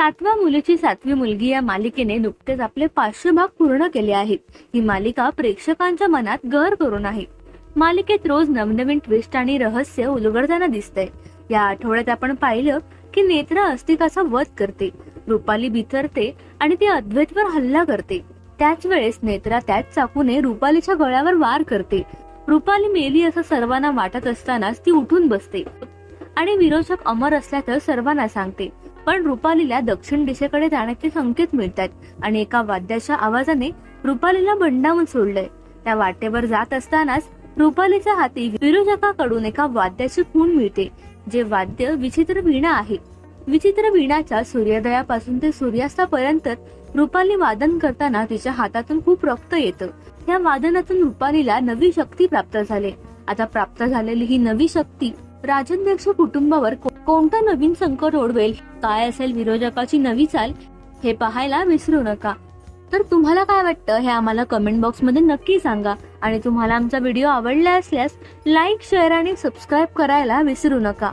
सातव्या मुलीची सातवी मुलगी या मालिकेने नुकतेच आपले पाचशे भाग पूर्ण केले आहेत ही मालिका प्रेक्षकांच्या मनात गर करून आहे. मालिकेत रोज नवनवीन ट्विस्ट आणि रहस्य उलगडताना दिसतंय. या आठवड्यात आपण पाहिलं की नेत्रा अस्तिकाचा वध करते रुपाली बिथरते आणि ती अद्वैतवर हल्ला करते. त्याच वेळेस नेत्रा त्याच चाकूने रुपालीच्या गळ्यावर वार करते. रुपाली मेली असं सर्वांना वाटत असतानाच ती उठून बसते. आणि विरोचक अमर असल्याचं सर्वांना सांगते. पण रुपालीला दक्षिण दिशेकडे जाण्याचे संकेत मिळतात आणि एका वाद्याच्या आवाजाने रुपालीला बंडावून सोडलंय. त्या वाटेवर जात असतानाच रुपालीच्या हाती विरोधकाकडून एका वाद्याची खूण मिळते जे वाद्य विचित्र वीणा आहे. विचित्र वीणाच्या सूर्योदयापासून ते सूर्यास्तापर्यंत रुपाली वादन करताना तिच्या हातातून खूप रक्त येतं. या वादनातून रुपालीला नवी शक्ती प्राप्त झाली. आता प्राप्त झालेली ही नवी शक्ती राजन्यक्ष कुटुंबावर कोणता कोणतं नवीन संकट ओढवेल? काय असेल विरोधकाची नवी चाल? हे पाहायला विसरू नका. तर तुम्हाला काय वाटतं हे आम्हाला कमेंट बॉक्समध्ये नक्की सांगा. आणि तुम्हाला आमचा व्हिडिओ आवडला असल्यास लाईक शेअर आणि सबस्क्राईब करायला विसरू नका.